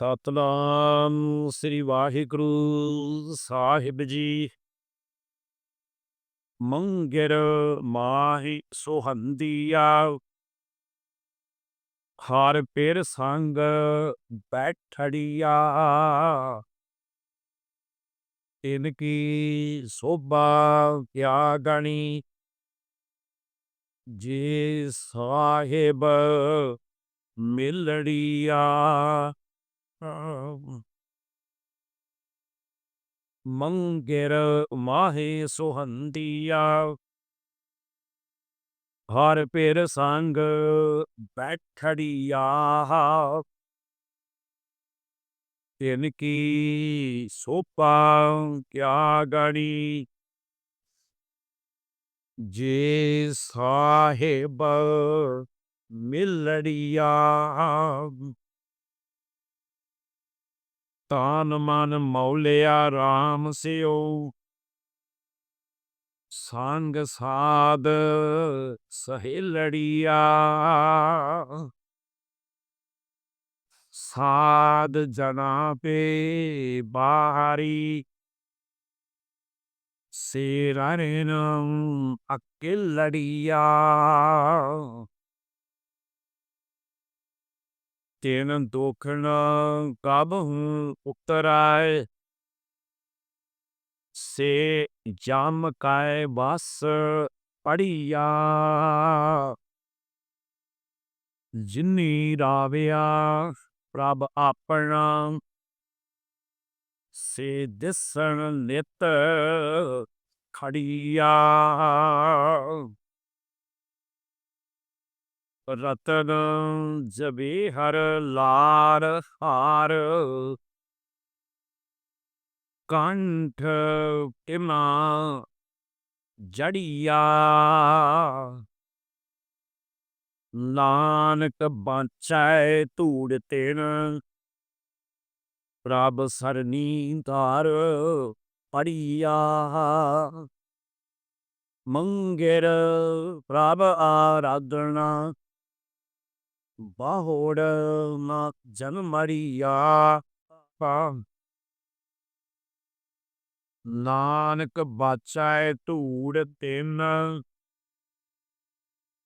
ਸਤਨਾਮ ਸ੍ਰੀ ਵਾਹਿਗੁਰੂ ਸਾਹਿਬ ਜੀ। ਮੰਗਰ ਮਾਹੀ ਸੁਹੰਦੀਆ ਹਰ ਪੇਰ ਸੰਗ ਬੈਠੜੀਆ। ਤਿਨ ਕੀ ਸੋਭਾ ਕਿਆ ਗਣੀ ਜੇ ਸਾਹਿਬ ਮਿਲੜੀਆ। ਮੰਗਰ ਮਾਹੇ ਸੁਹੰਦੀਆ ਹਰ ਪੇਰ ਸੰਗ ਬੈਠੜੀਆ ਤਿਨ ਕੀ ਸੋਪਾ ਕਿਆ ਗਣੀ? ਜੇ ਸਾਹਿਬ ਮਿਲੜੀਆ। ਤਾਨ ਮਨ ਮੌਲਿਆ RAM ਸਿਓ। ਸੰਗ ਸਾਧ ਸਹੇਲੜੀਆ। ਸਾਧ ਜਨਾ ਪੇ ਬਾਹਰੀ ਸੇਰਨਮ ਅਕਿਲੜੀਆ। ਤੇਨ ਦੋਖਣ ਕਬ ਹੂੰ ਉਤਰਾਏ ਸੇ ਜਮ ਕਾਇ ਬਸ ਪੜੀਆ ਜਿਨੀ ਰਾਵਿਆ ਪ੍ਰਭ ਆਪਣਾ? ਸੇ ਦਿਸਣ ਨਿਤ ਖੜੀਆ ਰਤਨ ਜਬੇ ਹਰ ਲਾਰ ਹਾਰ। ਕੰਠ ਟਿਮਾ ਜੜੀਆ। ਨਾਨਕ ਬਾਚੈ ਧੂੜ ਤੇਨ। ਪ੍ਰਭ ਸਰਨੀ ਧਾਰ ਪੜੀਆ। ਮੰਗਰ ਪ੍ਰਭ ਆਰਾਧਨਾ ਬਾਹੋੜ ਨਾ ਜਨਮੜੀਆ ਨਾਨਕ ਬਾਚੈ ਧੂੜ ਤਿੰਨ।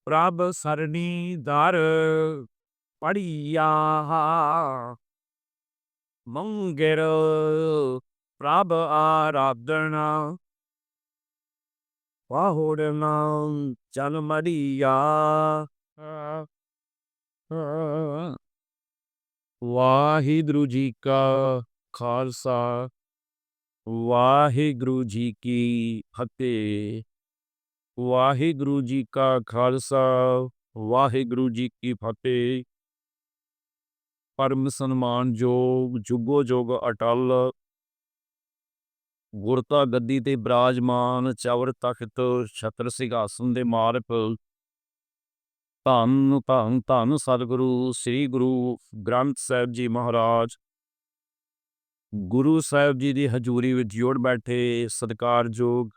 ਪ੍ਰਭ ਸਰਣੀ ਦਰ ਪੜੀਆ ਮੰਗਰ ਪ੍ਰਭ ਆਰਾਧਨਾ। ਬਾਹੋੜ ਨਾ ਜਨਮੜੀਆ ਵਾਹਿਗੁਰੂ ਜੀ ਕਾ ਖਾਲਸਾ ਵਾਹਿਗੁਰੂ ਜੀ ਕੀ ਫਤਿਹ। ਵਾਹਿਗੁਰੂ ਜੀ ਕਾ ਖਾਲਸਾ ਵਾਹਿਗੁਰੂ ਜੀ ਕੀ ਫਤਿਹ। ਪਰਮ ਸਨਮਾਨਯੋਗ ਜੁਗੋ ਜੁਗ ਅਟਲ। ਗੁਰਤਾ ਗੱਦੀ ਤੇ ਬਿਰਾਜਮਾਨ ਚਵਰ ਤਖਤ ਛਤਰ ਸਿੰਘਾਸਨ ਦੇ ਮਾਰਕ ਧੰਨ ਧੰਨ ਧੰਨ ਸਤਿਗੁਰੂ, ਸ੍ਰੀ ਗੁਰੂ ਗ੍ਰੰਥ ਸਾਹਿਬ ਜੀ ਮਹਾਰਾਜ। ਗੁਰੂ ਸਾਹਿਬ ਜੀ ਦੀ ਹਜ਼ੂਰੀ ਵਿੱਚ ਜੋੜ ਬੈਠੇ ਸਤਿਕਾਰਯੋਗ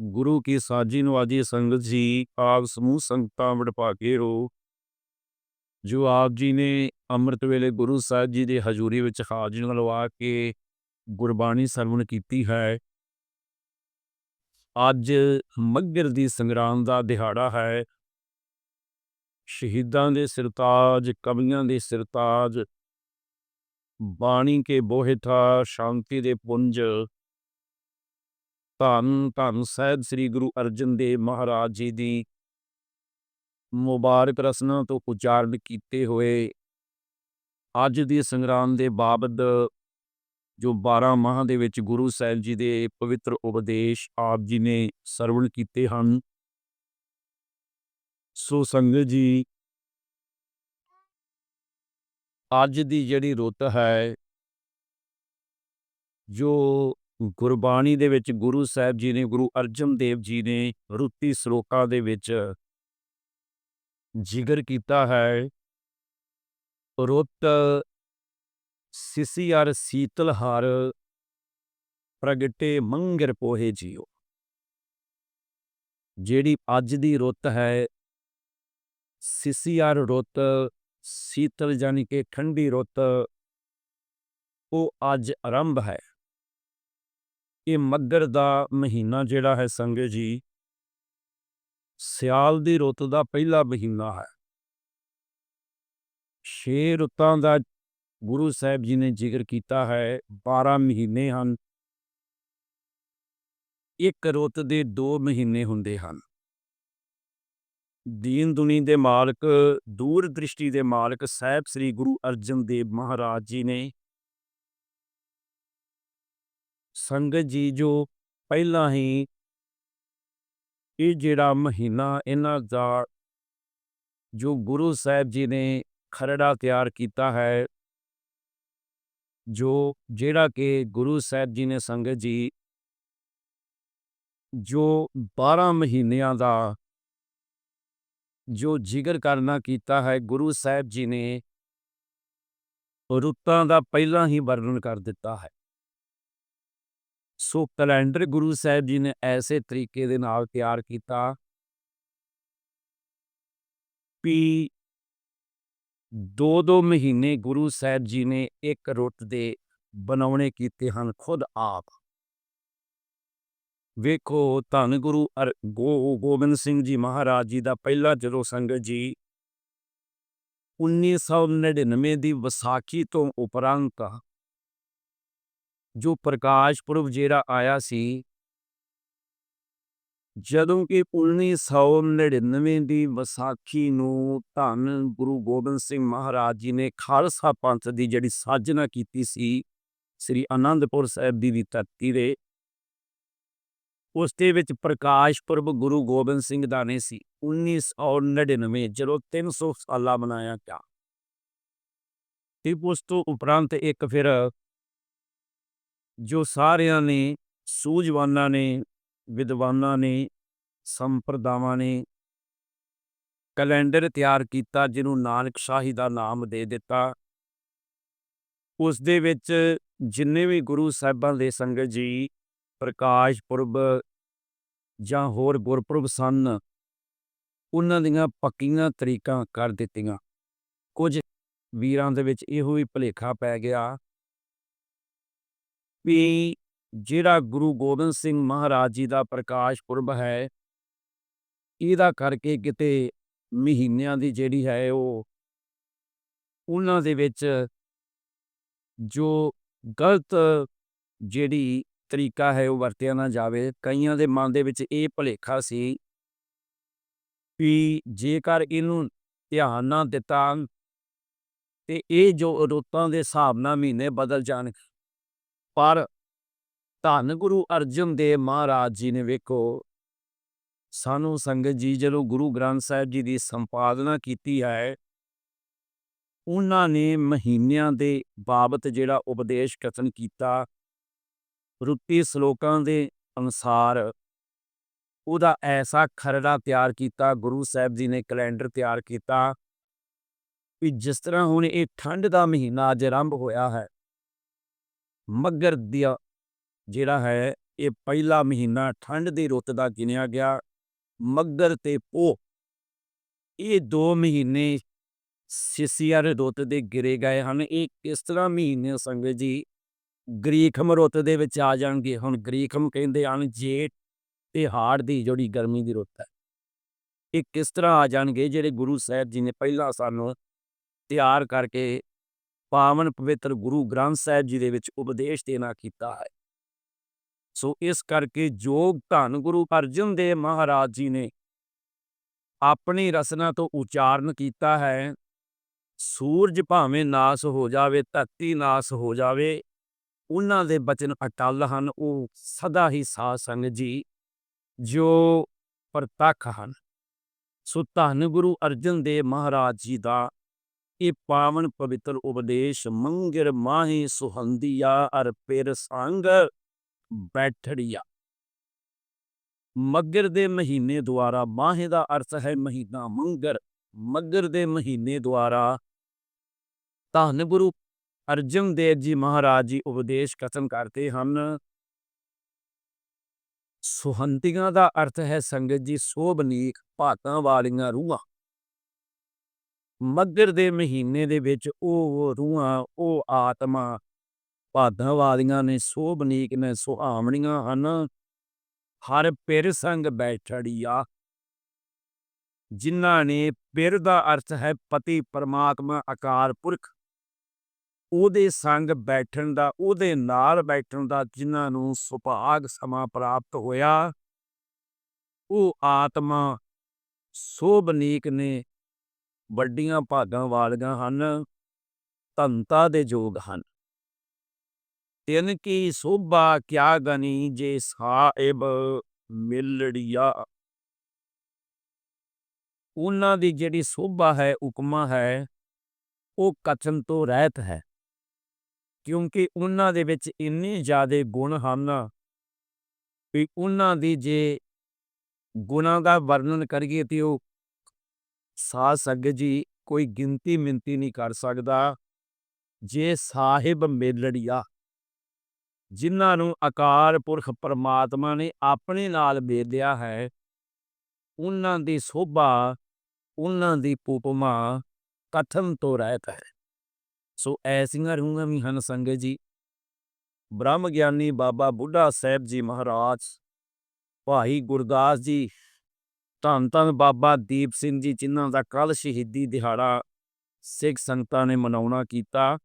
ਗੁਰੂ ਕੀ ਸਾਜੀ ਨਵਾਜੀ ਸੰਗਤ ਜੀ, ਆਪ ਸਮੂਹ ਸੰਗਤਾਂ ਵਡਭਾਗੇ ਹੋ ਜੋ ਆਪ ਜੀ ਨੇ ਅੰਮ੍ਰਿਤ ਵੇਲੇ ਗੁਰੂ ਸਾਹਿਬ ਜੀ ਦੀ ਹਜ਼ੂਰੀ ਵਿੱਚ ਹਾਜ਼ਰੀਆਂ ਲਵਾ ਕੇ ਗੁਰਬਾਣੀ ਸਰਵਣ ਕੀਤੀ ਹੈ। ਅੱਜ ਮੱਗਰ ਦੀ ਸੰਗਰਾਮ ਦਾ ਦਿਹਾੜਾ ਹੈ। ਸ਼ਹੀਦਾਂ ਦੇ ਸਿਰਤਾਜ, ਕਵੀਆਂ ਦੇ ਸਿਰਤਾਜ। ਬਾਣੀ ਕੇ ਬੋਹਿਥਾ ਸ਼ਾਂਤੀ ਦੇ ਪੁੰਜ। ਧੰਨ ਧੰਨ ਸਾਹਿਬ ਸ੍ਰੀ ਗੁਰੂ ਅਰਜਨ ਦੇਵ ਮਹਾਰਾਜ ਜੀ ਦੀ ਮੁਬਾਰਕ ਰਸਨਾ ਤੋਂ ਉਚਾਰਨ ਕੀਤੇ ਹੋਏ ਅੱਜ ਦੀ ਸੰਗਰਾਮ ਦੇ ਬਾਬਤ ਜੋ 12 ਮਾਹ ਦੇ ਵਿੱਚ ਗੁਰੂ ਸਾਹਿਬ ਜੀ ਦੇ ਪਵਿੱਤਰ ਉਪਦੇਸ਼ ਆਪ ਜੀ ਨੇ ਸਰਵਣ ਕੀਤੇ ਹਨ। ਸੋ ਸੰਗਤ ਜੀ ਅੱਜ ਦੀ ਜਿਹੜੀ ਰੁੱਤ ਹੈ, ਜੋ ਗੁਰਬਾਣੀ ਦੇ ਵਿੱਚ ਗੁਰੂ ਸਾਹਿਬ ਜੀ ਨੇ, ਗੁਰੂ ਅਰਜਨ ਦੇਵ ਜੀ ਨੇ ਰੁੱਤੀ ਸ਼ਲੋਕਾਂ ਦੇ ਵਿੱਚ ਜ਼ਿਕਰ ਕੀਤਾ ਹੈ, ਰੁੱਤ ਸਿਸਿਆਰ ਸੀਤਲ ਹਰ ਪ੍ਰਗਟੇ ਮੰਗਰ ਪੋਹੇ ਜੀਓ। ਜਿਹੜੀ ਅੱਜ ਦੀ ਰੁੱਤ ਹੈ ਸਿਸਿਆਰ ਰੁੱਤ ਸੀਤਲ ਜਾਨੀ ਕਿ ਠੰਡੀ ਰੁੱਤ ਉਹ ਅੱਜ ਆਰੰਭ ਹੈ ਇਹ ਮੱਗਰ ਦਾ ਮਹੀਨਾ ਜਿਹੜਾ ਹੈ ਸੰਗਤ ਜੀ ਸਿਆਲ ਦੀ ਰੁੱਤ ਦਾ ਪਹਿਲਾ ਮਹੀਨਾ ਹੈ ਛੇ ਰੁੱਤਾਂ ਦਾ ਗੁਰੂ ਸਾਹਿਬ ਜੀ ਨੇ ਜ਼ਿਕਰ ਕੀਤਾ ਹੈ 12 ਮਹੀਨੇ ਹਨ ਇੱਕ ਰੁੱਤ ਦੇ ਦੋ ਮਹੀਨੇ ਹੁੰਦੇ ਹਨ ਦੀਨ ਦੁਨੀ ਦੇ ਮਾਲਕ ਦੂਰ ਦ੍ਰਿਸ਼ਟੀ ਦੇ ਮਾਲਕ ਸਾਹਿਬ ਸ੍ਰੀ ਗੁਰੂ ਅਰਜਨ ਦੇਵ ਮਹਾਰਾਜ ਜੀ ਨੇ ਸੰਗਤ ਜੀ ਜੋ ਪਹਿਲਾਂ ਹੀ ਇਹ ਜਿਹੜਾ ਮਹੀਨਾ ਇਹਨਾਂ ਦਾ ਜੋ ਗੁਰੂ ਸਾਹਿਬ ਜੀ ਨੇ ਖਰੜਾ ਤਿਆਰ ਕੀਤਾ ਹੈ, ਜੋ ਜਿਹੜਾ ਕਿ ਗੁਰੂ ਸਾਹਿਬ ਜੀ ਨੇ ਸੰਗਤ ਜੀ ਜੋ 12 ਮਹੀਨਿਆਂ ਦਾ ਜੋ ਜ਼ਿਕਰ ਕਰਨਾ ਕੀਤਾ ਹੈ, ਗੁਰੂ ਸਾਹਿਬ ਜੀ ਨੇ ਰੁੱਤਾਂ ਦਾ ਪਹਿਲਾਂ ਹੀ ਵਰਣਨ ਕਰ ਦਿੱਤਾ ਹੈ। ਸੋ ਕੈਲੰਡਰ ਗੁਰੂ ਸਾਹਿਬ ਜੀ ਨੇ ਐਸੇ ਤਰੀਕੇ ਦੇ ਨਾਲ ਤਿਆਰ ਕੀਤਾ। ਵੀ ਦੋ ਦੋ ਮਹੀਨੇ ਗੁਰੂ ਸਾਹਿਬ ਜੀ ਨੇ ਇੱਕ ਰੁੱਤ ਦੇ ਬਣਾਉਣੇ ਕੀਤੇ ਹਨ, ਖੁਦ ਆਪ। ਵੇਖੋ, ਧੰਨ ਗੁਰੂ ਅਰ, ਗੋ, ਗੋਬਿੰਦ ਸਿੰਘ ਜੀ ਮਹਾਰਾਜ ਜੀ ਦਾ ਪਹਿਲਾ ਜਦੋਂ ਸੰਗਤ ਜੀ 1999 ਦੀ ਵਿਸਾਖੀ ਤੋਂ ਉਪਰੰਤ ਜੋ ਪ੍ਰਕਾਸ਼ ਪੁਰਬ ਜਿਹੜਾ ਆਇਆ ਸੀ, ਜਦੋਂ ਕਿ 1999 ਦੀ ਵਿਸਾਖੀ ਨੂੰ ਧੰਨ ਗੁਰੂ ਗੋਬਿੰਦ ਸਿੰਘ ਮਹਾਰਾਜ ਜੀ ਨੇ ਖਾਲਸਾ ਪੰਥ ਦੀ ਜਿਹੜੀ ਸਾਜਨਾ ਕੀਤੀ ਸੀ, ਸ੍ਰੀ ਅਨੰਦਪੁਰ ਸਾਹਿਬ ਦੀ ਧਰਤੀ ਦੇ ਉਸ ਦੇ ਵਿੱਚ ਪ੍ਰਕਾਸ਼ ਪੁਰਬ ਗੁਰੂ ਗੋਬਿੰਦ ਸਿੰਘ ਦਾ ਨੇ ਸੀ 1999 ਜਦੋਂ 300 ਸਾਲਾ ਮਨਾਇਆ ਗਿਆ। ਤੇ ਉਸ ਤੋਂ ਉਪਰੰਤ ਇੱਕ ਫਿਰ ਜੋ ਸਾਰਿਆਂ ਨੇ, ਸੂਝਵਾਨਾਂ ਨੇ, ਵਿਦਵਾਨਾਂ ਨੇ, ਸੰਪਰਦਾਵਾਂ ਨੇ ਕੈਲੰਡਰ ਤਿਆਰ ਕੀਤਾ, ਜਿਹਨੂੰ ਨਾਨਕ ਸ਼ਾਹੀ ਦਾ ਨਾਮ ਦੇ ਦਿੱਤਾ। ਉਸ ਦੇ ਵਿੱਚ ਜਿੰਨੇ ਵੀ ਗੁਰੂ ਸਾਹਿਬਾਂ ਦੇ ਸੰਗਤ ਜੀ ਪ੍ਰਕਾਸ਼ ਪੁਰਬ ਜਾਂ ਹੋਰ ਗੁਰਪੁਰਬ ਸਨ, ਉਹਨਾਂ ਦੀਆਂ ਪੱਕੀਆਂ ਤਰੀਕਾਂ ਕਰ ਦਿੱਤੀਆਂ। ਕੁਝ ਵੀਰਾਂ ਦੇ ਵਿੱਚ ਇਹੋ ਹੀ ਭਲੇਖਾ ਪੈ ਗਿਆ ਵੀ ਜਿਹੜਾ ਗੁਰੂ ਗੋਬਿੰਦ ਸਿੰਘ ਮਹਾਰਾਜ ਜੀ ਦਾ ਪ੍ਰਕਾਸ਼ ਪੁਰਬ ਹੈ, ਇਹਦਾ ਕਰਕੇ ਕਿਤੇ ਮਹੀਨਿਆਂ ਦੀ ਜਿਹੜੀ ਹੈ ਉਹ, ਉਹਨਾਂ ਦੇ ਵਿੱਚ ਜੋ ਗਲਤ ਜਿਹੜੀ ਤਰੀਕਾ ਹੈ ਉਹ ਵਰਤਿਆ ਨਾ ਜਾਵੇ। ਕਈਆਂ ਦੇ ਮਨ ਦੇ ਵਿੱਚ ਇਹ ਭਲੇਖਾ ਸੀ ਵੀ ਜੇਕਰ ਇਹਨੂੰ ਧਿਆਨ ਨਾ ਦਿੱਤਾ ਤੇ ਇਹ ਜੋ ਰੁੱਤਾਂ ਦੇ ਹਿਸਾਬ ਨਾਲ ਮਹੀਨੇ ਬਦਲ ਜਾਣ। ਪਰ ਧੰਨ ਗੁਰੂ ਅਰਜਨ ਦੇਵ ਮਹਾਰਾਜ ਜੀ ਨੇ ਵੇਖੋ, ਸਾਨੂੰ ਸੰਗਤ ਜੀ ਜਦੋਂ ਗੁਰੂ ਗ੍ਰੰਥ ਸਾਹਿਬ ਜੀ ਦੀ ਸੰਪਾਦਨਾ ਕੀਤੀ ਹੈ, ਉਹਨਾਂ ਨੇ ਮਹੀਨਿਆਂ ਦੇ ਬਾਬਤ ਜਿਹੜਾ ਉਪਦੇਸ਼ ਕਥਨ ਕੀਤਾ ਰੁੱਤੀ ਸ਼ਲੋਕਾਂ ਦੇ ਅਨੁਸਾਰ ਉਹਦਾ ਐਸਾ ਖਰੜਾ ਤਿਆਰ ਕੀਤਾ, ਗੁਰੂ ਸਾਹਿਬ ਜੀ ਨੇ ਕੈਲੰਡਰ ਤਿਆਰ ਕੀਤਾ ਵੀ ਜਿਸ ਤਰ੍ਹਾਂ ਹੁਣ ਇਹ ਠੰਡ ਦਾ ਮਹੀਨਾ ਅੱਜ ਆਰੰਭ ਹੋਇਆ ਹੈ ਮੱਗਰ ਦਾ ਜਿਹੜਾ ਹੈ ਇਹ ਪਹਿਲਾ ਮਹੀਨਾ ਠੰਡ ਦੀ ਰੁੱਤ ਦਾ ਗਿਣਿਆ ਗਿਆ ਮੱਗਰ ਤੇ ਪੋ ਇਹ ਦੋ ਮਹੀਨੇ ਸਿਸਿਆਰ ਰੁੱਤ ਦੇ ਗਿਰੇ ਗਏ ਹਨ। ਇਹ ਕਿਸ ਤਰ੍ਹਾਂ ਮਹੀਨੇ ਸੰਗਤ ਜੀ ਗ੍ਰੀਖਮ ਰੁੱਤ ਦੇ ਵਿੱਚ ਆ ਜਾਣਗੇ। ਹੁਣ ਗ੍ਰੀਖਮ ਕਹਿੰਦੇ ਹਨ, ਜੇਠ ਤੇ ਹਾੜ ਦੀ ਜਿਹੜੀ ਗਰਮੀ ਦੀ ਰੁੱਤ ਹੈ। ਇਹ ਕਿਸ ਤਰ੍ਹਾਂ ਆ ਜਾਣਗੇ? ਜਿਹੜੇ ਗੁਰੂ ਸਾਹਿਬ ਜੀ ਨੇ ਪਹਿਲਾਂ ਸਾਨੂੰ ਤਿਆਰ ਕਰਕੇ ਪਾਵਨ ਪਵਿੱਤਰ ਗੁਰੂ ਗ੍ਰੰਥ ਸਾਹਿਬ ਜੀ ਦੇ ਵਿੱਚ ਉਪਦੇਸ਼ ਦੇਣਾ ਕੀਤਾ ਹੈ। ਸੋ ਇਸ ਕਰਕੇ ਜੋਗ ਧੰਨ ਗੁਰੂ ਅਰਜਨ ਦੇਵ ਮਹਾਰਾਜ ਜੀ ਨੇ ਆਪਣੀ ਰਸਨਾ ਤੋਂ ਉਚਾਰਨ ਕੀਤਾ ਹੈ। ਸੂਰਜ ਭਾਵੇਂ ਨਾਸ ਹੋ ਜਾਵੇ, ਧਰਤੀ ਨਾਸ ਹੋ ਜਾਵੇ ਉਹਨਾਂ ਦੇ ਬਚਨ ਅਟਲ ਹਨ, ਉਹ ਸਦਾ ਹੀ ਸਾਧ ਸੰਗਤ ਜੀ ਜੋ ਪ੍ਰਤੱਖ ਹਨ। ਸੋ ਧੰਨ ਗੁਰੂ ਅਰਜਨ ਦੇਵ ਮਹਾਰਾਜ ਜੀ ਦਾ ਇਹ ਪਾਵਨ ਪਵਿੱਤਰ ਉਪਦੇਸ਼, ਮੰਗਰ ਮਾਹੀ ਸੁਹੰਦੀਆ ਅਰ ਪੇਰ ਸੰਗ ਬੈਠੜੀਆ। ਮੱਗਰ ਦੇ ਮਹੀਨੇ ਦੁਆਰਾ ਮਾਹੇ ਦਾ ਅਰਥ ਹੈ ਮਹੀਨਾ ਮੰਗਰ। ਮੱਗਰ ਦੇ ਮਹੀਨੇ ਦੁਆਰਾ ਧੰਨ ਗੁਰੂ ਅਰਜਨ ਦੇਵ ਜੀ ਮਹਾਰਾਜ ਜੀ ਉਪਦੇਸ਼ ਕਥਨ ਕਰਦੇ ਹਨ। ਸੁਹੰਤੀਆਂ ਦਾ ਅਰਥ ਹੈ ਸੰਗਤ ਜੀ ਸੋਭਨੀਕ ਭਾਤਾਂ ਵਾਲੀਆਂ ਰੂਹਾਂ। ਮੱਘਰ ਦੇ ਮਹੀਨੇ ਦੇ ਵਿੱਚ ਉਹ ਰੂਹਾਂ, ਉਹ ਆਤਮਾ ਭਾਦਾਂ ਵਾਲੀਆਂ ਨੇ ਸੋਭਨੀਕ ਨੇ, ਸੁਹਾਵਣੀਆਂ ਹਨ। ਹਰ ਪਿਰ ਸੰਗ ਬੈਠੜੀਆ। ਜਿਨ੍ਹਾਂ ਨੇ ਪਿਰ ਦਾ ਅਰਥ ਹੈ ਪਤੀ, ਪਰਮਾਤਮਾ, ਅਕਾਲ ਪੁਰਖ। ਉਹਦੇ ਸੰਗ ਬੈਠਣ ਦਾ, ਉਹਦੇ ਨਾਲ ਬੈਠਣ ਦਾ ਜਿਨ੍ਹਾਂ ਨੂੰ ਸੁਭਾਗ ਸਮਾਂ ਪ੍ਰਾਪਤ ਹੋਇਆ, ਉਹ ਆਤਮਾ ਸੋਭਨੀਕ ਨੇ, ਵੱਡੀਆਂ ਭਾਗਾਂ ਵਾਲੀਆਂ ਹਨ ਧੰਤਾ ਦੇ ਯੋਗ ਹਨ। ਤਿਨ ਕੀ ਸੋਭਾ ਕਿਆ ਗਨੀ ਜੇ ਸਾਹਿਬ ਮਿਲੜੀਆ। ਉਹਨਾਂ ਦੀ ਜਿਹੜੀ ਸੋਭਾ ਹੈ, ਉਕਮਾ ਹੈ, ਉਹ ਕਥਨ ਤੋਂ ਰਹਿਤ ਹੈ। ਕਿਉਂਕਿ ਉਹਨਾਂ ਦੇ ਵਿੱਚ ਇੰਨੇ ਜ਼ਿਆਦੇ ਗੁਣ ਹਨ ਵੀ ਉਹਨਾਂ ਦੀ ਜੇ ਗੁਣਾਂ ਦਾ ਵਰਣਨ ਕਰੀਏ ਤੇ ਉਹ ਸਾਧ ਸੰਗਤ ਜੀ ਕੋਈ ਗਿਣਤੀ ਮਿੰਤੀ ਨਹੀਂ ਕਰ ਸਕਦਾ। ਜੇ ਸਾਹਿਬ ਮੇਲੜੀਆ, ਜਿਨ੍ਹਾਂ ਨੂੰ ਅਕਾਲ ਪੁਰਖ ਪਰਮਾਤਮਾ ਨੇ ਆਪਣੇ ਨਾਲ ਮੇਲਿਆ ਹੈ, ਉਹਨਾਂ ਦੀ ਸੋਭਾ, ਉਹਨਾਂ ਦੀ ਉਪਮਾ ਕਥਨ ਤੋਂ ਰਹਿਤ ਹੈ। ਸੋ ਐਸੀਆਂ ਰੂਹਾਂ ਵੀ ਹਨ ਸੰਗਤ ਜੀ। ਬ੍ਰਹਮ ਗਿਆਨੀ ਬਾਬਾ ਬੁੱਢਾ ਸਾਹਿਬ ਜੀ ਮਹਾਰਾਜ, ਭਾਈ ਗੁਰਦਾਸ ਜੀ, ਧੰਨ ਧੰਨ ਬਾਬਾ ਦੀਪ ਸਿੰਘ ਜੀ, ਜਿਨ੍ਹਾਂ ਦਾ ਕੱਲ ਸ਼ਹੀਦੀ ਦਿਹਾੜਾ ਸਿੱਖ ਸੰਗਤਾਂ ਨੇ ਮਨਾਉਣਾ ਕੀਤਾ।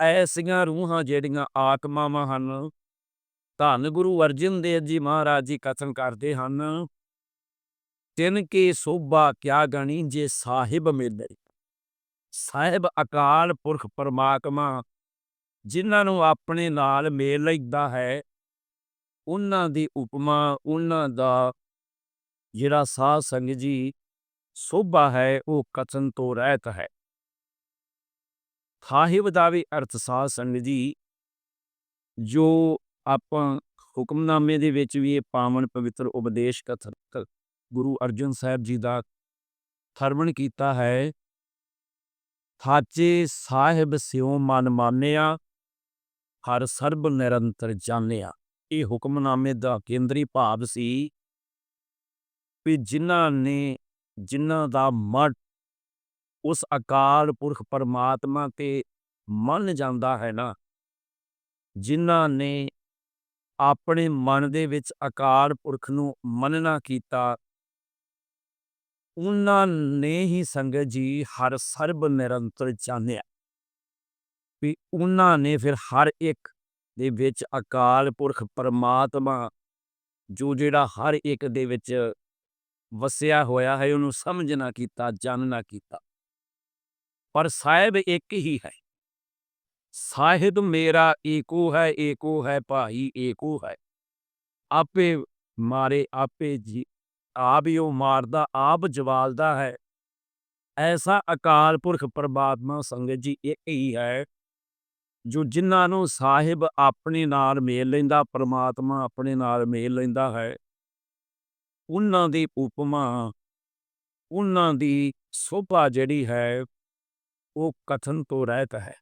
ਐਸੀਆਂ ਰੂਹਾਂ ਜਿਹੜੀਆਂ ਆਤਮਾਵਾਂ ਹਨ, ਧੰਨ ਗੁਰੂ ਅਰਜਨ ਦੇਵ ਜੀ ਮਹਾਰਾਜ ਜੀ ਕਥਨ ਕਰਦੇ ਹਨ, ਤਿੰਨ ਕੀ ਸੋਭਾ ਕਿਆ ਗਣੀ ਜੇ ਸਾਹਿਬ ਮਿਲੇ ਸਾਹਿਬ ਅਕਾਲ ਪੁਰਖ ਪਰਮਾਤਮਾ, ਜਿਨ੍ਹਾਂ ਨੂੰ ਆਪਣੇ ਨਾਲ ਮੇਲ ਲੈਂਦਾ ਹੈ, ਉਹਨਾਂ ਦੀ ਉਪਮਾ, ਉਹਨਾਂ ਦਾ ਜਿਹੜਾ ਸਾਧ ਸੰਗ ਜੀ ਸੋਭਾ ਹੈ, ਉਹ ਕਥਨ ਤੋਂ ਰਹਿਤ ਹੈ। ਸਾਹਿਬ ਦਾ ਵੀ ਅਰਥ ਸਾਧ ਸੰਗ ਜੀ, ਜੋ ਆਪਾਂ ਹੁਕਮਨਾਮੇ ਦੇ ਵਿੱਚ ਵੀ ਇਹ ਪਾਵਨ ਪਵਿੱਤਰ ਉਪਦੇਸ਼ ਕਥਨ, ਗੁਰੂ ਅਰਜਨ ਸਾਹਿਬ ਜੀ ਦਾ ਥਰਵਣ ਕੀਤਾ ਹੈ ਥਾਚੇ ਸਾਹਿਬ ਸਿਉ ਮਨ ਮਾਨਿਆ, ਹਰ ਸਰਬ ਨਿਰੰਤਰ ਜਾਣਿਆ। ਇਹ ਹੁਕਮਨਾਮੇ ਦਾ ਕੇਂਦਰੀ ਭਾਵ ਸੀ ਵੀ ਜਿਨ੍ਹਾਂ ਨੇ, ਜਿਨ੍ਹਾਂ ਦਾ ਮਨ ਉਸ ਅਕਾਲ ਪੁਰਖ ਪਰਮਾਤਮਾ ਤੇ ਮੰਨ ਜਾਂਦਾ ਹੈ ਨਾ, ਜਿਨ੍ਹਾਂ ਨੇ ਆਪਣੇ ਮਨ ਦੇ ਵਿੱਚ ਅਕਾਲ ਪੁਰਖ ਨੂੰ ਮੰਨਣਾ ਕੀਤਾ ਉਹਨਾਂ ਨੇ ਹੀ ਸੰਗਤ ਜੀ ਹਰ ਸਰਬ ਨਿਰੰਤਰ ਚਾਨਿਆ ਵੀ ਉਹਨਾਂ ਨੇ ਫਿਰ ਹਰ ਇੱਕ ਦੇ ਵਿੱਚ ਅਕਾਲ ਪੁਰਖ ਪਰਮਾਤਮਾ ਜੋ ਜਿਹੜਾ ਹਰ ਇੱਕ ਦੇ ਵਿੱਚ ਵਸਿਆ ਹੋਇਆ ਹੈ, ਉਹਨੂੰ ਸਮਝਣਾ ਕੀਤਾ ਜਾਣਨਾ ਕੀਤਾ। ਪਰ ਸਾਹਿਬ ਇੱਕ ਹੀ ਹੈ। ਸਾਹਿਬ ਮੇਰਾ ਏਕੋ ਹੈ ਏਕੋ ਹੈ ਭਾਈ, ਏਕੋ ਹੈ। ਆਪੇ ਮਾਰੇ, ਆਪੇ ਜੀ ਆਪ ਹੀ ਉਹ ਮਾਰਦਾ, ਆਪ ਜਵਾਲਦਾ ਹੈ। ਐਸਾ ਅਕਾਲ ਪੁਰਖ ਪਰਮਾਤਮਾ ਸੰਗਤ ਜੀ ਇੱਕ ਹੀ ਹੈ, ਜੋ ਜਿਨ੍ਹਾਂ ਨੂੰ ਸਾਹਿਬ ਆਪਣੇ ਨਾਲ ਮੇਲ ਲੈਂਦਾ, ਪਰਮਾਤਮਾ ਆਪਣੇ ਨਾਲ ਮੇਲ ਲੈਂਦਾ ਹੈ। ਉਹਨਾਂ ਦੀ ਉਪਮਾ, ਉਹਨਾਂ ਦੀ ਸੋਭਾ ਜਿਹੜੀ ਹੈ, ਉਹ ਕਥਨ ਤੋਂ ਰਹਿਤ ਹੈ।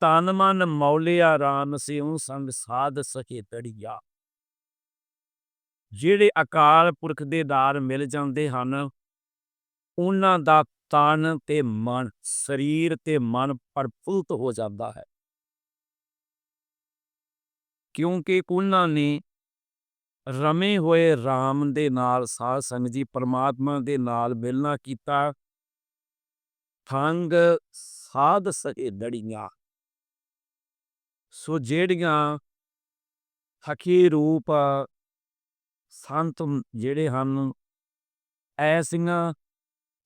ਤਨ ਮਨ ਮੌਲਿਆ ਰਾਮ ਸਿਉ ਸੰਗ ਸਾਧ ਸਕੇ ਤੜੀਆ। ਜਿਹੜੇ ਅਕਾਲ ਪੁਰਖ ਦੇ ਦਾਰ ਮਿਲ ਜਾਂਦੇ ਹਨ, ਉਹਨਾਂ ਦਾ ਤਨ ਤੇ ਮਨ, ਸਰੀਰ ਤੇ ਮਨ ਪਰਫੁੱਲਤ ਹੋ ਜਾਂਦਾ ਹੈ। ਕਿਉਂਕਿ ਉਹਨਾਂ ਨੇ ਰਮੇ ਹੋਏ RAM ਦੇ ਨਾਲ, ਸਾਧ ਸੰਗਤ ਜੀ, ਪਰਮਾਤਮਾ ਦੇ ਨਾਲ ਮਿਲਣਾ ਕੀਤਾ। ਥੰਗ ਸਾਧ ਸਕੇ ਦੜੀਆਂ। ਸੋ ਜਿਹੜੀਆਂ ਹਕੀ ਰੂਪ ਸੰਤ ਜਿਹੜੇ ਹਨ ਐਸੀਆਂ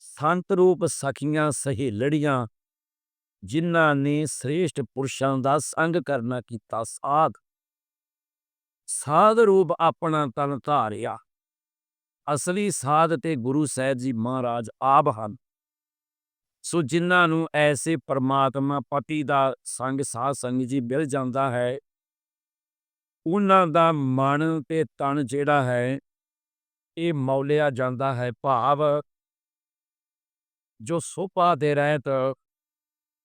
ਸੰਤ ਰੂਪ ਸਖੀਆਂ ਸਹੇਲੜੀਆਂ, ਜਿਨ੍ਹਾਂ ਨੇ ਸ੍ਰੇਸ਼ਟ ਪੁਰਸ਼ਾਂ ਦਾ ਸੰਗ ਕਰਨਾ ਕੀਤਾ ਸਾਧ ਸਾਧ ਰੂਪ ਆਪਣਾ ਤਨ ਧਾਰਿਆ। ਅਸਲੀ ਸਾਧ ਤੇ ਗੁਰੂ ਸਾਹਿਬ ਜੀ ਮਹਾਰਾਜ ਆਪ ਹਨ। ਸੋ ਜਿਨ੍ਹਾਂ ਨੂੰ ਐਸੇ ਪਰਮਾਤਮਾ ਪਤੀ ਦਾ ਸੰਗ ਸਾਧ ਸੰਗ ਜੀ ਮਿਲ ਜਾਂਦਾ ਹੈ ਉਹਨਾਂ ਦਾ ਮਨ ਤੇ ਤਨ ਜਿਹੜਾ ਹੈ, ਇਹ ਮੌਲਿਆ ਜਾਂਦਾ ਹੈ ਭਾਵ ਜੋ ਸੋਪਾ ਦੇ ਰਹਿਤ,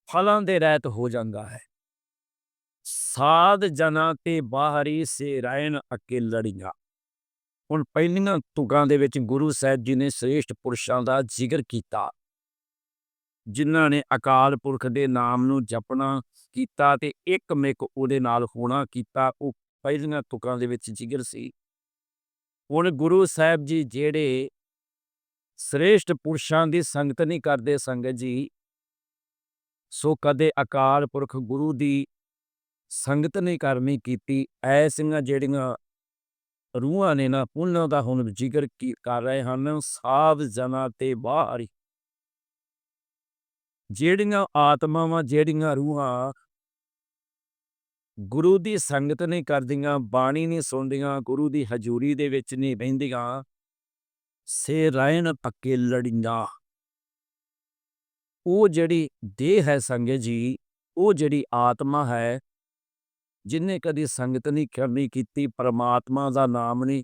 ਫਲਾਂ ਦੇ ਰਹਿਤ ਹੋ ਜਾਂਦਾ ਹੈ। ਸਾਧ ਜਨਾ ਤੇ ਬਾਹਰੀ ਸੇ ਰਹਿਣ ਅਕੇ ਲੜੀਆਂ ਹੁਣ ਪਹਿਲੀਆਂ ਤੁਕਾਂ ਦੇ ਵਿੱਚ ਗੁਰੂ ਸਾਹਿਬ ਜੀ ਨੇ ਸ੍ਰੇਸ਼ਟ ਪੁਰਸ਼ਾਂ ਦਾ ਜ਼ਿਕਰ ਕੀਤਾ। ਜਿਨ੍ਹਾਂ ਨੇ ਅਕਾਲ ਪੁਰਖ ਦੇ ਨਾਮ ਨੂੰ ਜਪਣਾ ਕੀਤਾ ਤੇ ਇੱਕ ਮਿਕ ਉਹਦੇ ਨਾਲ ਹੋਣਾ ਕੀਤਾ, ਉਹ ਪਹਿਲੀਆਂ ਤੁਕਾਂ ਦੇ ਵਿੱਚ ਜ਼ਿਕਰ ਸੀ। ਹੁਣ ਗੁਰੂ ਸਾਹਿਬ ਜੀ ਜਿਹੜੇ ਸ੍ਰੇਸ਼ਟ ਪੁਰਸ਼ਾਂ ਦੀ ਸੰਗਤ ਨਹੀਂ ਕਰਦੇ ਸੰਗਤ ਜੀ, ਸੋ ਕਦੇ ਅਕਾਲ ਪੁਰਖ ਗੁਰੂ ਦੀ ਸੰਗਤ ਨਹੀਂ ਕਰਨੀ ਕੀਤੀ। ਐਸੀਆਂ ਜਿਹੜੀਆਂ ਰੂਹਾਂ ਨੇ ਨਾ, ਉਹਨਾਂ ਦਾ ਹੁਣ ਜ਼ਿਕਰ ਕੀ ਕਰ ਰਹੇ ਹਨ? ਸਾਧ ਜਨਾ ਤੇ ਬਾਹਰੀ ਜਿਹੜੀਆਂ ਆਤਮਾਵਾਂ, ਜਿਹੜੀਆਂ ਰੂਹਾਂ ਗੁਰੂ ਦੀ ਸੰਗਤ ਨਹੀਂ ਕਰਦੀਆਂ, ਬਾਣੀ ਨਹੀਂ ਸੁਣਦੀਆਂ, ਗੁਰੂ ਦੀ ਹਜ਼ੂਰੀ ਦੇ ਵਿੱਚ ਨਹੀਂ ਬਹਿੰਦੀਆਂ। ਸੇ ਰਹਿਣ ਪੱਕੇ ਲੜੀਆਂ। ਉਹ ਜਿਹੜੀ ਦੇਹ ਹੈ ਸੰਗਤ ਜੀ, ਉਹ ਜਿਹੜੀ ਆਤਮਾ ਹੈ, ਜਿਨੇ ਕਦੀ ਸੰਗਤ ਨਹੀਂ ਕਰਨੀ ਕੀਤੀ, ਪਰਮਾਤਮਾ ਦਾ ਨਾਮ ਨਹੀਂ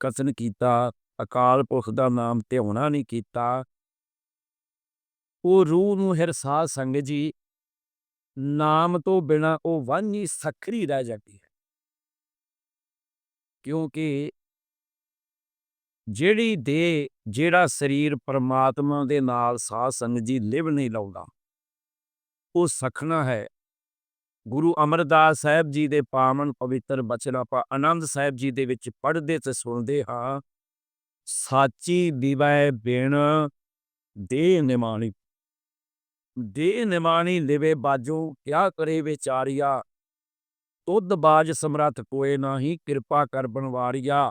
ਕਸਨ ਕੀਤਾ, ਅਕਾਲ ਪੁਰਖ ਦਾ ਨਾਮ ਧਿਆਉਣਾ ਨਹੀਂ ਕੀਤਾ। ਉਹ ਰੂਹ ਨੂੰ ਹਰ ਸੰਗ ਜੀ ਨਾਮ ਤੋਂ ਬਿਨਾ ਉਹ ਵਾਂਝੀ ਸਖਰੀ ਰਹਿ ਜਾਂਦੀ ਹੈ। ਕਿਉਂਕਿ ਜਿਹੜੀ ਦੇ, ਜਿਹੜਾ ਸਰੀਰ ਪਰਮਾਤਮਾ ਦੇ ਨਾਲ ਸਾਧ ਸੰਗਤ ਜੀ ਲਿਵ ਨਹੀਂ ਲਾਉਂਦਾ, ਉਹ ਸਖਣਾ ਹੈ। ਗੁਰੂ ਅਮਰਦਾਸ ਸਾਹਿਬ ਜੀ ਦੇ ਪਾਵਨ ਪਵਿੱਤਰ ਬਚਨ ਆਪਾਂ ਆਨੰਦ ਸਾਹਿਬ ਜੀ ਦੇ ਵਿੱਚ ਪੜ੍ਹਦੇ ਤੇ ਸੁਣਦੇ ਹਾਂ, ਸਾਚੀ ਦਿਵੈ ਬਿਨ ਦੇ ਨਿਮਾਣੀ ਦੇ ਨਿਮਾਣੀ ਲਿਵੇ ਬਾਜੋ ਕਿਆ ਕਰੇ ਵਿਚਾਰੀਆ ਤੁਧ ਬਾਜ ਸਮਰੱਥ ਕੋਏ ਨਾਹੀ ਕਿਰਪਾ ਕਰ ਬਣਵਾਰੀਆ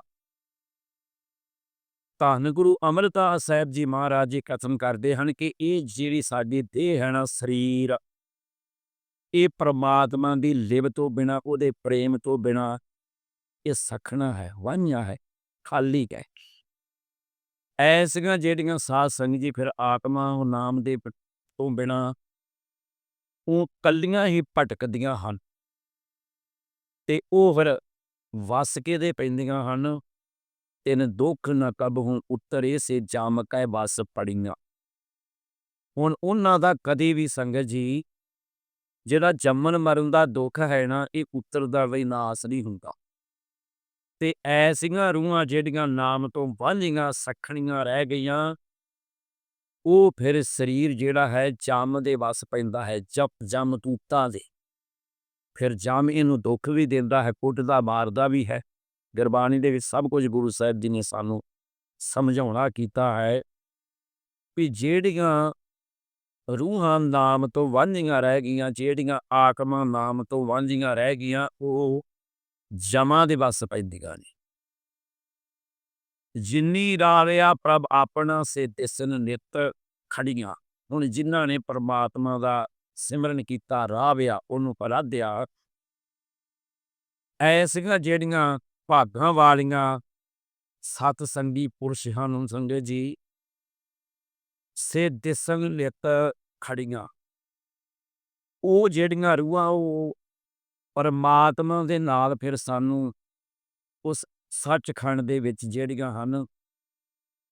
ਧੰਨ ਗੁਰੂ ਅਮਰਦਾਸ ਸਾਹਿਬ ਜੀ ਮਹਾਰਾਜ ਜੀ ਕਥਨ ਕਰਦੇ ਹਨ ਕਿ ਇਹ ਜਿਹੜੀ ਸਾਡੀ ਦੇਹ ਹੈ ਨਾ ਸਰੀਰ ਇਹ ਪ੍ਰਮਾਤਮਾ ਦੀ ਲਿਵ ਤੋਂ ਬਿਨਾ ਉਹਦੇ ਪ੍ਰੇਮ ਤੋਂ ਬਿਨਾ ਇਹ ਸਖਣਾ ਹੈ ਵਾਂਝਾ ਹੈ ਖਾਲੀ ਹੈ ਐਸੀਆਂ ਜਿਹੜੀਆਂ ਸਾਧ ਸੰਗਤ ਜੀ ਫਿਰ ਆਤਮਾ ਉਹ ਨਾਮ ਦੇ ਤੋਂ ਬਿਨਾ ਉਹ ਕੱਲੀਆਂ ਹੀ ਭਟਕਦੀਆਂ ਹਨ। ਤੇ ਉਹ ਫਿਰ ਵਸ ਕੇ ਦੇ ਪੈਂਦੀਆਂ ਹਨ। ਤਿੰਨ ਦੁੱਖ ਨ ਕਬਹੁ ਉਤਰੇ ਸੇ ਜਾਮ ਕੈ ਬਸ ਪੜੀਆਂ। ਹੁਣ ਉਹਨਾਂ ਦਾ ਕਦੇ ਵੀ ਸੰਗਤ ਜੀ, ਜਿਹੜਾ ਜੰਮਣ ਮਰਨ ਦਾ ਦੁੱਖ ਹੈ ਨਾ, ਇਹ ਉਤਰਦਾ ਵੀ ਨਾਸ ਨਹੀਂ ਹੁੰਦਾ। ਤੇ ਐਸੀਆਂ ਰੂਹਾਂ ਜਿਹੜੀਆਂ ਨਾਮ ਤੋਂ ਵਾਂਝੀਆਂ, ਸਖਣੀਆਂ ਰਹਿ ਗਈਆਂ ਉਹ ਫਿਰ ਸਰੀਰ ਜਿਹੜਾ ਹੈ ਜਮ ਦੇ ਵਸ ਪੈਂਦਾ ਹੈ, ਜਪ ਜਮ ਤੂਤਾ ਦੇ। ਫਿਰ ਜਮ ਇਹਨੂੰ ਦੁੱਖ ਵੀ ਦਿੰਦਾ ਹੈ, ਕੁੱਟਦਾ, ਮਾਰਦਾ ਵੀ ਹੈ। ਗੁਰਬਾਣੀ ਦੇ ਵਿੱਚ ਸਭ ਕੁਝ ਗੁਰੂ ਸਾਹਿਬ ਜੀ ਨੇ ਸਾਨੂੰ ਸਮਝਾਉਣਾ ਕੀਤਾ ਹੈ ਵੀ ਜਿਹੜੀਆਂ ਰੂਹਾਂ ਨਾਮ ਤੋਂ ਵਾਂਝੀਆਂ ਰਹਿ ਗਈਆਂ, ਜਿਹੜੀਆਂ ਆਤਮਾ ਨਾਮ ਤੋਂ ਵਾਂਝੀਆਂ ਰਹਿ ਗਈਆਂ, ਉਹ ਜਮਾਂ ਦੇ ਵਸ ਪੈਂਦੀਆਂ ਨੇ। ਜਿੰਨੀ ਰਾਰਿਆ ਪ੍ਰਭ ਆਪਣਾ ਸੇ ਦਿਸਨ ਨਿਤ ਖੜੀਆਂ। ਹੁਣ ਜਿਨ੍ਹਾਂ ਨੇ ਪਰਮਾਤਮਾ ਦਾ ਸਿਮਰਨ ਕੀਤਾ ਰਾਵਿਆ ਉਹਨੂੰ ਪਰਾਧਿਆ ਐਸੀਆਂ ਜਿਹੜੀਆਂ ਭਾਗਾਂ ਵਾਲੀਆਂ ਸਤ ਸੰਗੀ ਪੁਰਸ਼ ਹਨ ਸੰਗਤ ਜੀ, ਸੇ ਦਿਸਨ ਨਿਤ ਖੜੀਆਂ। ਉਹ ਜਿਹੜੀਆਂ ਰੂਹਾਂ, ਉਹ ਪਰਮਾਤਮਾ ਦੇ ਨਾਲ ਫਿਰ ਸਾਨੂੰ ਉਸ ਸੱਚਖੰਡ ਦੇ ਵਿੱਚ ਜਿਹੜੀਆਂ ਹਨ,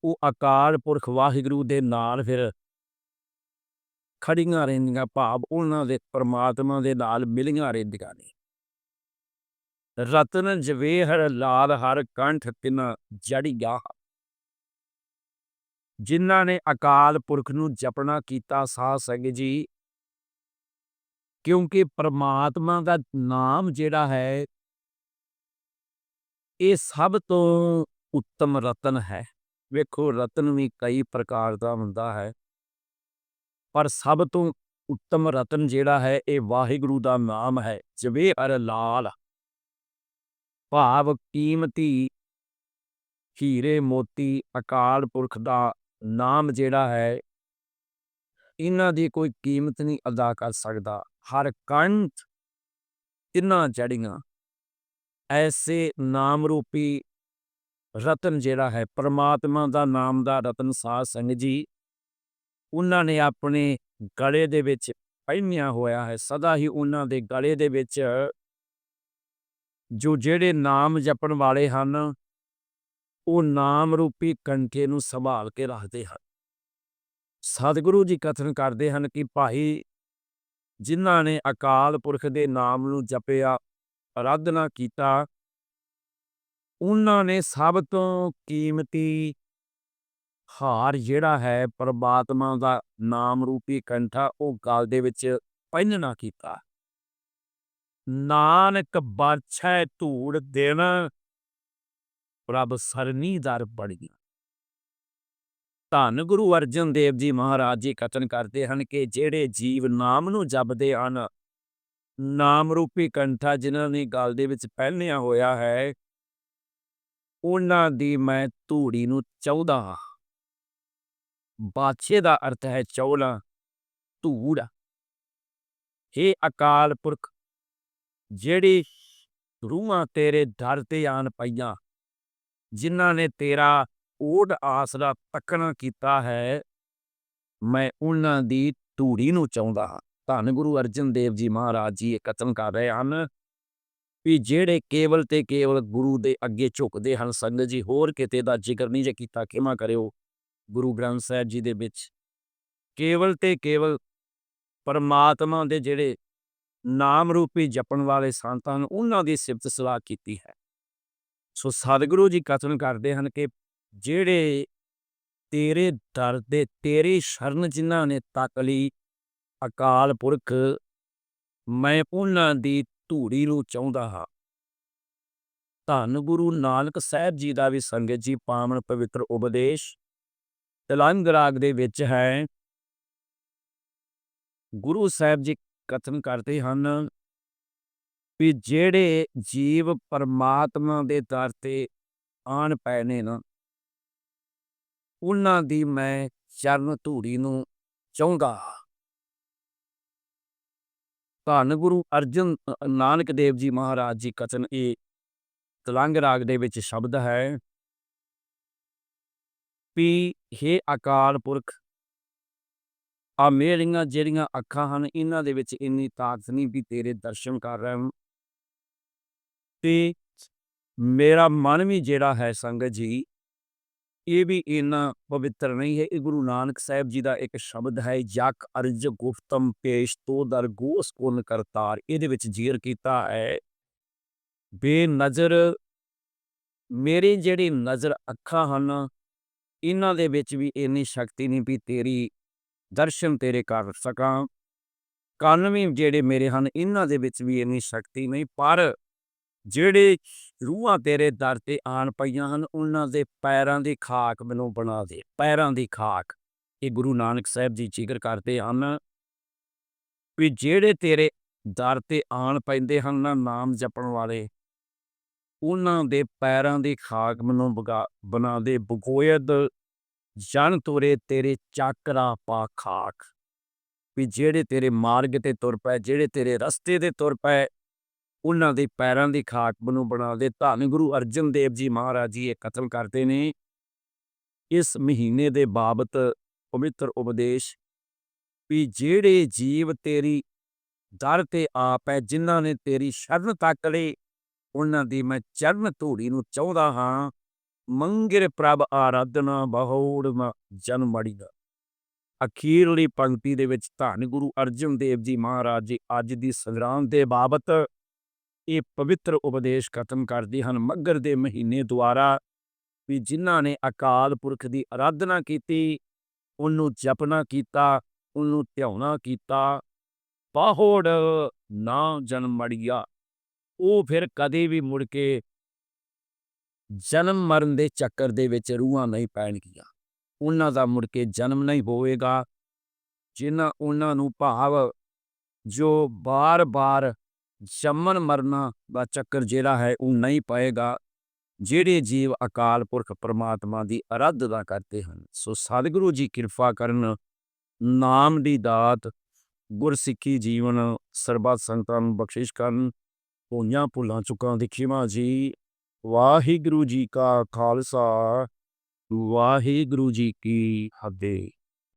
ਉਹ ਅਕਾਲ ਪੁਰਖ ਵਾਹਿਗੁਰੂ ਦੇ ਨਾਲ ਫਿਰ ਖੜੀਆਂ ਰਹਿੰਦੀਆਂ, ਭਾਵ ਉਹਨਾਂ ਦੇ ਪਰਮਾਤਮਾ ਦੇ ਨਾਲ ਮਿਲੀਆਂ ਰਹਿੰਦੀਆਂ ਨੇ। ਰਤਨ, ਜਵੇਹਰ, ਲਾਲ, ਹਰ ਕੰਠ, ਤਿਨ ਜੜੀਆ ਜਿਨ੍ਹਾਂ ਨੇ ਅਕਾਲ ਪੁਰਖ ਨੂੰ ਜਪਣਾ ਕੀਤਾ, ਸਾਧ ਸੰਗਤ ਜੀ, ਕਿਉਂਕਿ ਪਰਮਾਤਮਾ ਦਾ ਨਾਮ ਜਿਹੜਾ ਹੈ ਇਹ ਸਭ ਤੋਂ ਉੱਤਮ ਰਤਨ ਹੈ। ਵੇਖੋ, ਰਤਨ ਵੀ ਕਈ ਪ੍ਰਕਾਰ ਦਾ ਹੁੰਦਾ ਹੈ। ਪਰ ਸਭ ਤੋਂ ਉੱਤਮ ਰਤਨ ਜਿਹੜਾ ਹੈ, ਇਹ ਵਾਹਿਗੁਰੂ ਦਾ ਨਾਮ ਹੈ, ਜਵੇ ਹਰ ਲਾਲ। ਭਾਵ ਕੀਮਤੀ ਹੀਰੇ ਮੋਤੀ ਅਕਾਲ ਪੁਰਖ ਦਾ ਨਾਮ ਜਿਹੜਾ ਹੈ, ਇਹਨਾਂ ਦੀ ਕੋਈ ਕੀਮਤ ਨਹੀਂ ਅਦਾ ਕਰ ਸਕਦਾ। ਹਰ ਕੰਠ ਤਿੰਨਾਂ ਜੜੀਆਂ ਐਸੇ ਨਾਮ ਰੂਪੀ ਰਤਨ ਜਿਹੜਾ ਹੈ, ਪ੍ਰਮਾਤਮਾ ਦਾ ਨਾਮ ਦਾ ਰਤਨ ਸਾਧ ਸੰਗਤ ਜੀ, ਉਹਨਾਂ ਨੇ ਆਪਣੇ ਗਲੇ ਦੇ ਵਿੱਚ ਪਹਿਨਿਆ ਹੋਇਆ ਹੈ। ਸਦਾ ਹੀ ਉਹਨਾਂ ਦੇ ਗਲੇ ਦੇ ਵਿੱਚ ਜੋ ਜਿਹੜੇ ਨਾਮ ਜਪਣ ਵਾਲੇ ਹਨ, ਉਹ ਨਾਮ ਰੂਪੀ ਕੰਠੇ ਨੂੰ ਸੰਭਾਲ ਕੇ ਰੱਖਦੇ ਹਨ। ਸਤਿਗੁਰੂ ਜੀ ਕਥਨ ਕਰਦੇ ਹਨ ਕਿ ਭਾਈ, ਜਿਨ੍ਹਾਂ ਨੇ ਅਕਾਲ ਪੁਰਖ ਦੇ ਨਾਮ ਨੂੰ ਜਪਿਆ ਆਰਾਧਨਾ ਕੀਤਾ। ਉਹਨਾਂ ਨੇ ਸਭ ਤੋਂ ਕੀਮਤੀ ਹਾਰ ਜਿਹੜਾ ਹੈ, ਪਰਮਾਤਮਾ ਦਾ ਨਾਮ ਰੂਪੀ ਕੰਠਾ, ਉਹ ਗਲ ਦੇ ਵਿੱਚ ਪਹਿਨਣਾ ਕੀਤਾ। ਨਾਨਕ ਬਾਛੈ ਧੂੜ ਦਿਨ, ਪ੍ਰਭ ਸਰਨੀ ਦਰ ਬੜੀ ਧੰਨ ਗੁਰੂ ਅਰਜਨ ਦੇਵ ਜੀ ਮਹਾਰਾਜ ਜੀ ਕਥਨ ਕਰਦੇ ਹਨ ਕਿ ਜਿਹੜੇ ਜੀਵ ਨਾਮ ਨੂੰ ਜਪਦੇ ਹਨ ਨਾਮ ਰੂਪੀ ਕੰਠਾ ਜਿਨ੍ਹਾਂ ਨੇ ਗਲ ਦੇ ਵਿੱਚ ਪਹਿਨਿਆ ਹੋਇਆ ਹੈ, ਉਹਨਾਂ ਦੀ ਮੈਂ ਧੂੜੀ ਨੂੰ ਚਾਹੁੰਦਾ ਹਾਂ। ਬਾਛੇ ਦਾ ਅਰਥ ਹੈ ਚੌਲਾ, ਧੂੜ। हे ਅਕਾਲ ਪੁਰਖ, ਜਿਹੜੀ ਰੂਹਾਂ ਤੇਰੇ ਦਰ ਤੇ ਆਣ ਪਈਆਂ, ਜਿਨ੍ਹਾਂ ਨੇ ਤੇਰਾ ਓਟ ਆਸਰਾ ਤੱਕਣਾ ਕੀਤਾ ਹੈ, ਮੈਂ ਉਹਨਾਂ ਦੀ ਧੂੜੀ ਨੂੰ ਚਾਹੁੰਦਾ ਹਾਂ। ਧੰਨ ਗੁਰੂ ਅਰਜਨ ਦੇਵ ਜੀ ਮਹਾਰਾਜ ਜੀ ਇਹ ਕਤਲ ਕਰ ਰਹੇ ਹਨ। ਵੀ ਜਿਹੜੇ ਕੇਵਲ ਤੇ ਕੇਵਲ ਗੁਰੂ ਦੇ ਅੱਗੇ ਝੁਕਦੇ ਹਨ, ਸੰਗਤ ਜੀ, ਹੋਰ ਕਿਤੇ ਦਾ ਜ਼ਿਕਰ ਨਹੀਂ ਜੇ ਕੀਤਾ, ਖਿਮਾ ਕਰਿਓ ਗੁਰੂ ਗ੍ਰੰਥ ਸਾਹਿਬ ਜੀ ਦੇ ਵਿੱਚ। ਕੇਵਲ ਤੇ ਕੇਵਲ ਪਰਮਾਤਮਾ ਦੇ ਜਿਹੜੇ ਨਾਮ ਰੂਪੀ ਜਪਣ ਵਾਲੇ ਸੰਤਾਂ ਨੂੰ ਉਹਨਾਂ ਦੀ ਸਿਫਤ ਸਲਾਹ ਕੀਤੀ ਹੈ। ਸੋ ਸਤਿਗੁਰੂ ਜੀ ਕਥਨ ਕਰਦੇ ਹਨ ਕਿ ਜਿਹੜੇ ਤੇਰੇ ਦਰ ਦੇ, ਤੇਰੀ ਸ਼ਰਨ ਜਿਨ੍ਹਾਂ ਨੇ ਤੱਕ ਲਈ ਅਕਾਲ ਪੁਰਖ, ਮੈਂ ਉਹਨਾਂ ਦੀ ਧੂੜੀ ਨੂੰ ਚਾਹੁੰਦਾ ਹਾਂ। ਧੰਨ ਗੁਰੂ ਨਾਨਕ ਸਾਹਿਬ ਜੀ ਦਾ ਵੀ ਸੰਗਤ ਜੀ ਪਾਵਨ ਪਵਿੱਤਰ ਉਪਦੇਸ਼ ਤਲੰਗ ਰਾਗ ਦੇ ਵਿੱਚ ਹੈ। ਗੁਰੂ ਸਾਹਿਬ ਜੀ ਕਥਨ ਕਰਦੇ ਹਨ ਵੀ ਜਿਹੜੇ ਜੀਵ ਪਰਮਾਤਮਾ ਦੇ ਦਰ ਤੇ ਆਣ ਪਏ ਨੇ ਨਾ, ਉਹਨਾਂ ਦੀ ਮੈਂ ਚਰਨ ਧੂੜੀ ਨੂੰ ਚਾਹੁੰਦਾ ਧੰਨ ਗੁਰੂ ਅਰਜਨ ਨਾਨਕ ਦੇਵ ਜੀ ਮਹਾਰਾਜ ਜੀ ਕਥਨ ਇਹ ਤਲੰਗ ਰਾਗ ਦੇ ਵਿੱਚ ਸ਼ਬਦ ਹੈ। ਵੀ ਹੇ ਅਕਾਲ ਪੁਰਖ, ਆ ਮੇਰੀਆਂ ਜਿਹੜੀਆਂ ਅੱਖਾਂ ਹਨ, ਇਹਨਾਂ ਦੇ ਵਿੱਚ ਇੰਨੀ ਤਾਕਤ ਨਹੀਂ ਵੀ ਤੇਰੇ ਦਰਸ਼ਨ ਕਰ ਰਹੇ ਹਾਂ ਤੇ ਮੇਰਾ ਮਨ ਵੀ ਜਿਹੜਾ ਹੈ ਸੰਗਤ ਜੀ ਇਹ ਵੀ ਇੰਨਾ ਪਵਿੱਤਰ ਨਹੀਂ ਹੈ। ਇਹ ਗੁਰੂ ਨਾਨਕ ਸਾਹਿਬ ਜੀ ਦਾ ਇੱਕ ਸ਼ਬਦ ਹੈ ਯਕ ਅਰਜ ਗੁਫਤਮ ਪੇਸ਼ ਤੋ ਦਰ ਗੋਸ ਕੋਨ ਕਰਤਾਰ। ਇਹਦੇ ਵਿੱਚ ਜ਼ਿਕਰ ਕੀਤਾ ਹੈ, ਬੇਨਜ਼ਰ ਮੇਰੇ ਜਿਹੜੀ ਨਜ਼ਰ ਅੱਖਾਂ ਹਨ, ਇਹਨਾਂ ਦੇ ਵਿੱਚ ਵੀ ਇੰਨੀ ਸ਼ਕਤੀ ਨਹੀਂ ਵੀ ਤੇਰੀ ਦਰਸ਼ਨ ਤੇਰੇ ਕਰ ਸਕਾਂ। ਕੰਨ ਵੀ ਜਿਹੜੇ ਮੇਰੇ ਹਨ, ਇਹਨਾਂ ਦੇ ਵਿੱਚ ਵੀ ਇੰਨੀ ਸ਼ਕਤੀ ਨਹੀਂ, ਪਰ ਜਿਹੜੇ ਰੂਹਾਂ ਤੇਰੇ ਦਰ ਤੇ ਆਣ ਪਈਆਂ ਹਨ, ਉਹਨਾਂ ਦੇ ਪੈਰਾਂ ਦੀ ਖਾਕ ਮੈਨੂੰ ਬਣਾ ਦੇ, ਪੈਰਾਂ ਦੀ ਖਾਕ। ਇਹ ਗੁਰੂ ਨਾਨਕ ਸਾਹਿਬ ਜੀ ਜ਼ਿਕਰ ਕਰਦੇ ਹਨ ਵੀ ਜਿਹੜੇ ਤੇਰੇ ਦਰ ਤੇ ਆਣ ਪੈਂਦੇ ਹਨ ਨਾ ਨਾਮ ਜਪਣ ਵਾਲੇ, ਉਹਨਾਂ ਦੇ ਪੈਰਾਂ ਦੀ ਖਾਕ ਮੈਨੂੰ ਬਗਾ- ਬਣਾ ਦੇ, ਬਗੋਇਦ ਜਨ ਤੋਰੇ ਤੇਰੇ ਚਾਕਰਾ ਪਾ ਖਾਕ। ਵੀ ਜਿਹੜੇ ਤੇਰੇ ਮਾਰਗ ਤੇ ਤੁਰ ਪਏ, ਜਿਹੜੇ ਤੇਰੇ ਰਸਤੇ ਤੇ ਤੁਰ ਪਏ ਉਹਨਾਂ ਦੇ ਪੈਰਾਂ ਦੀ ਖਾਕ ਨੂੰ ਬਣਾ ਦੇ। ਧੰਨ ਗੁਰੂ ਅਰਜਨ ਦੇਵ ਜੀ ਮਹਾਰਾਜ ਜੀ ਇਹ ਕਤਲ ਕਰਦੇ ਨੇ। ਇਸ ਮਹੀਨੇ ਦੇ ਬਾਬਤ ਪਵਿੱਤਰ ਉਪਦੇਸ਼ ਵੀ ਜਿਹੜੇ ਜੀਵ ਤੇਰੀ ਦਰ ਤੇ ਆਪ ਹੈ, ਜਿਨ੍ਹਾਂ ਨੇ ਤੇਰੀ ਸ਼ਰਨ ਤੱਕ ਲਈ ਉਹਨਾਂ ਦੀ ਮੈਂ ਚਰਨ ਧੂੜੀ ਨੂੰ ਚਾਹੁੰਦਾ ਹਾਂ, ਮੰਗਿਰ ਪ੍ਰਭ ਆਰਾਧਨਾ ਬਹੁੜ ਜਨਮ ਜਨ ਦਾ ਅਖੀਰਲੀ ਪੰਕਤੀ ਦੇ ਵਿੱਚ ਧੰਨ ਗੁਰੂ ਅਰਜਨ ਦੇਵ ਜੀ ਮਹਾਰਾਜ ਜੀ ਅੱਜ ਦੀ ਸੰਗਰਾਮ ਦੇ ਬਾਬਤ ਇਹ ਪਵਿੱਤਰ ਉਪਦੇਸ਼ ਖਤਮ ਕਰਦੇ ਹਨ। ਮੱਗਰ ਦੇ ਮਹੀਨੇ ਦੁਆਰਾ ਵੀ ਜਿਨ੍ਹਾਂ ਨੇ ਅਕਾਲ ਪੁਰਖ ਦੀ ਆਰਾਧਨਾ ਕੀਤੀ, ਉਹਨੂੰ ਜਪਣਾ ਕੀਤਾ, ਉਹਨੂੰ ਧਿਆਉਣਾ ਕੀਤਾ, ਬਾਹੋੜ ਨਾ ਜਨਮ ਮੜੀਆ। ਉਹ ਫਿਰ ਕਦੇ ਵੀ ਮੁੜ ਕੇ ਜਨਮ ਮਰਨ ਦੇ ਚੱਕਰ ਦੇ ਵਿੱਚ ਰੂਹਾਂ ਨਹੀਂ ਪੈਣਗੀਆਂ। ਉਹਨਾਂ ਦਾ ਮੁੜ ਕੇ ਜਨਮ ਨਹੀਂ ਹੋਵੇਗਾ। ਜਿਨ੍ਹਾਂ, ਉਹਨਾਂ ਨੂੰ ਭਾਵ ਜੋ ਬਾਰ-ਬਾਰ ਜੰਮਣ ਮਰਨਾ ਦਾ ਚੱਕਰ ਜਿਹੜਾ ਹੈ ਉਹ ਨਹੀਂ ਪਏਗਾ। ਜਿਹੜੇ ਜੀਵ ਅਕਾਲ ਪੁਰਖ ਪਰਮਾਤਮਾ ਦੀ ਅਰਾਧਨਾ ਕਰਦੇ ਹਨ, ਸੋ ਸਤਿਗੁਰੂ ਜੀ ਕਿਰਪਾ ਕਰਨ ਨਾਮ ਦੀ ਦਾਤ, ਗੁਰਸਿੱਖੀ ਜੀਵਨ, ਸਰਬੱਤ ਸੰਤਾਂ ਨੂੰ ਬਖਸ਼ਿਸ਼ ਕਰਨ। ਹੋਈਆਂ ਭੁੱਲਾਂ ਚੁੱਕਾਂ ਦੀ ਖਿਮਾ ਜੀ। ਵਾਹਿਗੁਰੂ ਜੀ ਕਾ ਖਾਲਸਾ, ਵਾਹਿਗੁਰੂ ਜੀ ਕੀ ਫਤਿਹ।